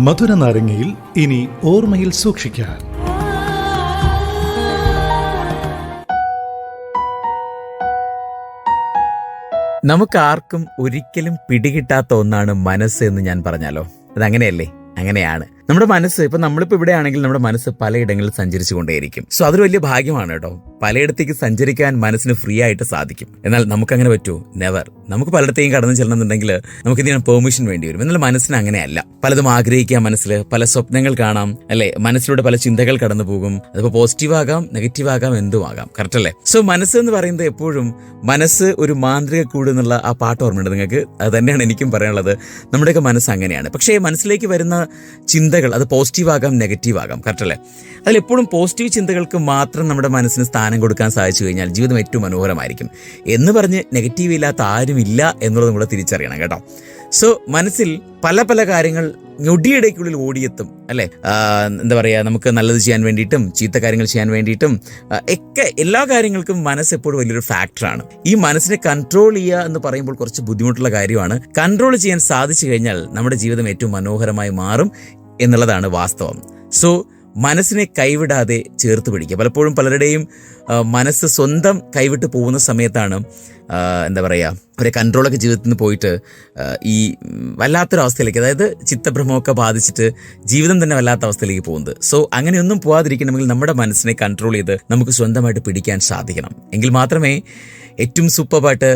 മധുര നാരങ്ങയിൽ ഇനി ഓർമ്മയിൽ സൂക്ഷിക്കാൻ. നമുക്കാർക്കും ഒരിക്കലും പിടികിട്ടാത്ത ഒന്നാണ് മനസ്സ് എന്ന് ഞാൻ പറഞ്ഞാലോ? അതങ്ങനെയല്ലേ? അങ്ങനെയാണ്. നമ്മുടെ മനസ്സ് ഇപ്പൊ ഇവിടെ ആണെങ്കിൽ നമ്മുടെ മനസ്സ് പലയിടങ്ങളിൽ സഞ്ചരിച്ചു കൊണ്ടേയിരിക്കും സോ അതൊരു വലിയ ഭാഗ്യമാണ് കേട്ടോ. പലയിടത്തേക്ക് സഞ്ചരിക്കാൻ മനസ്സിന് ഫ്രീ ആയിട്ട് സാധിക്കും. എന്നാൽ നമുക്ക് അങ്ങനെ പറ്റുമോ നെവർ നമുക്ക് പലയിടത്തേക്കും കടന്നു ചെല്ലണമെന്നുണ്ടെങ്കിൽ നമുക്ക് ഇതിന് പെർമിഷൻ വേണ്ടി വരും. എന്നാൽ മനസ്സിന് അങ്ങനെയല്ല. പലതും ആഗ്രഹിക്കാം മനസ്സിൽ പല സ്വപ്നങ്ങൾ കാണാം. അല്ലെ? മനസ്സിലൂടെ പല ചിന്തകൾ കടന്നു പോകും. അതിപ്പോ പോസിറ്റീവ് ആകാം നെഗറ്റീവ് ആകാം എന്തും ആകാം. കറക്റ്റ് അല്ലേ? സോ മനസ്സ് എന്ന് പറയുന്നത് എപ്പോഴും മനസ്സ് ഒരു മാന്ത്രിക കൂട് എന്നുള്ള ആ പാട്ട് ഓർമ്മയുണ്ട് നിങ്ങൾക്ക്? അത് തന്നെയാണ് എനിക്കും പറയാനുള്ളത്. നമ്മുടെയൊക്കെ മനസ്സ് അങ്ങനെയാണ്. പക്ഷേ മനസ്സിലേക്ക് വരുന്ന ചിന്തകൾ അത് പോസിറ്റീവ് ആകാം നെഗറ്റീവ് ആകാം കറക്റ്റ് അല്ലേ? അതിലെപ്പോഴും പോസിറ്റീവ് ചിന്തകൾക്ക് മാത്രം നമ്മുടെ മനസ്സിന് സ്ഥാനം കൊടുക്കാൻ സാധിച്ചു കഴിഞ്ഞാൽ ജീവിതം ഏറ്റവും മനോഹരമായിരിക്കും. എന്ന് പറഞ്ഞ് നെഗറ്റീവ് ഇല്ലാത്ത ആരുമില്ല എന്നുള്ളത് കൂടെ തിരിച്ചറിയണം കേട്ടോ. സോ മനസ്സിൽ പല പല കാര്യങ്ങൾ ഞൊടിയിടയ്ക്കുള്ളിൽ ഓടിയെത്തും അല്ലേ? എന്താ പറയുക നമുക്ക് നല്ലത് ചെയ്യാൻ വേണ്ടിയിട്ടും ചീത്ത കാര്യങ്ങൾ ചെയ്യാൻ വേണ്ടിയിട്ടും ഒക്കെ എല്ലാ കാര്യങ്ങൾക്കും മനസ്സ് എപ്പോഴും വലിയൊരു ഫാക്ടറാണ് ഈ മനസ്സിനെ കൺട്രോൾ ചെയ്യുക എന്ന് പറയുമ്പോൾ കുറച്ച് ബുദ്ധിമുട്ടുള്ള കാര്യമാണ്. കൺട്രോൾ ചെയ്യാൻ സാധിച്ചു കഴിഞ്ഞാൽ നമ്മുടെ ജീവിതം ഏറ്റവും മനോഹരമായി മാറും. എന്നുള്ളതാണ് വാസ്തവം. സോ മനസ്സിനെ കൈവിടാതെ ചേർത്ത് പിടിക്കുക. പലപ്പോഴും പലരുടെയും മനസ്സ് സ്വന്തം കൈവിട്ട് പോകുന്ന സമയത്താണ് എന്താ പറയുക ഒരു കൺട്രോളൊക്കെ ജീവിതത്തിൽ നിന്ന് പോയിട്ട് ഈ വല്ലാത്തൊരവസ്ഥയിലേക്ക് അതായത് ചിത്തഭ്രമമൊക്കെ ബാധിച്ചിട്ട് ജീവിതം തന്നെ വല്ലാത്ത അവസ്ഥയിലേക്ക് പോകുന്നത്. സോ അങ്ങനെയൊന്നും പോകാതിരിക്കണമെങ്കിൽ നമ്മുടെ മനസ്സിനെ കൺട്രോൾ ചെയ്ത് നമുക്ക് സ്വന്തമായിട്ട് പിടിക്കാൻ സാധിക്കണം. എങ്കിൽ മാത്രമേ ഏറ്റവും സൂപ്പർ സൂപ്പറായിട്ട്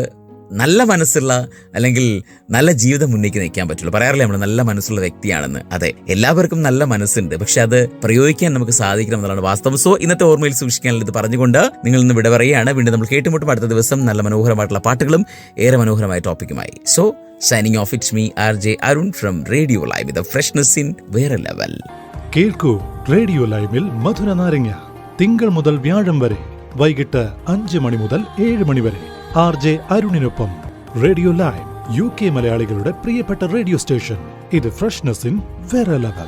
നല്ല മനസ്സുള്ള അല്ലെങ്കിൽ നല്ല ജീവിതം മുന്നേക്ക് നയിക്കാൻ പറ്റുള്ളൂ. പറയാറില്ലേ നമ്മൾ നല്ല മനസ്സുള്ള വ്യക്തിയാണെന്ന്. അതെ എല്ലാവർക്കും നല്ല മനസ്സുണ്ട്. പക്ഷെ അത് പ്രയോഗിക്കാൻ നമുക്ക് സാധിക്കണം എന്നുള്ളതാണ് വാസ്തവം. സോ ഇന്നത്തെ ഓർമ്മയിൽ സൂക്ഷിക്കാൻ ഇത് പറഞ്ഞുകൊണ്ട് നിങ്ങൾ ഇന്ന് വിട പറയുകയാണ് വീണ്ടും നമ്മൾ കേട്ടുമുട്ടും അടുത്ത ദിവസം നല്ല മനോഹരമായിട്ടുള്ള പാട്ടുകളും ഏറെ മനോഹരമായ ടോപ്പിക്കുമായി. So signing off it's me R J Arun from radio live with freshness in വേറെ ലെവൽ കേൾക്കൂ റേഡിയോ ലൈവിൽ മധുര നാരങ്ങ. തിങ്കൾ മുതൽ വ്യാഴം വരെ. വൈകിട്ട് അഞ്ച് മണി മുതൽ ഏഴ് മണി വരെ. ആർ ജെ അരുണിനൊപ്പം റേഡിയോ ലൈവ് യു കെ മലയാളികളുടെ പ്രിയപ്പെട്ട റേഡിയോ സ്റ്റേഷൻ ഇത് ഫ്രഷ്നസ് ഇൻ വേറെ ലെവൽ.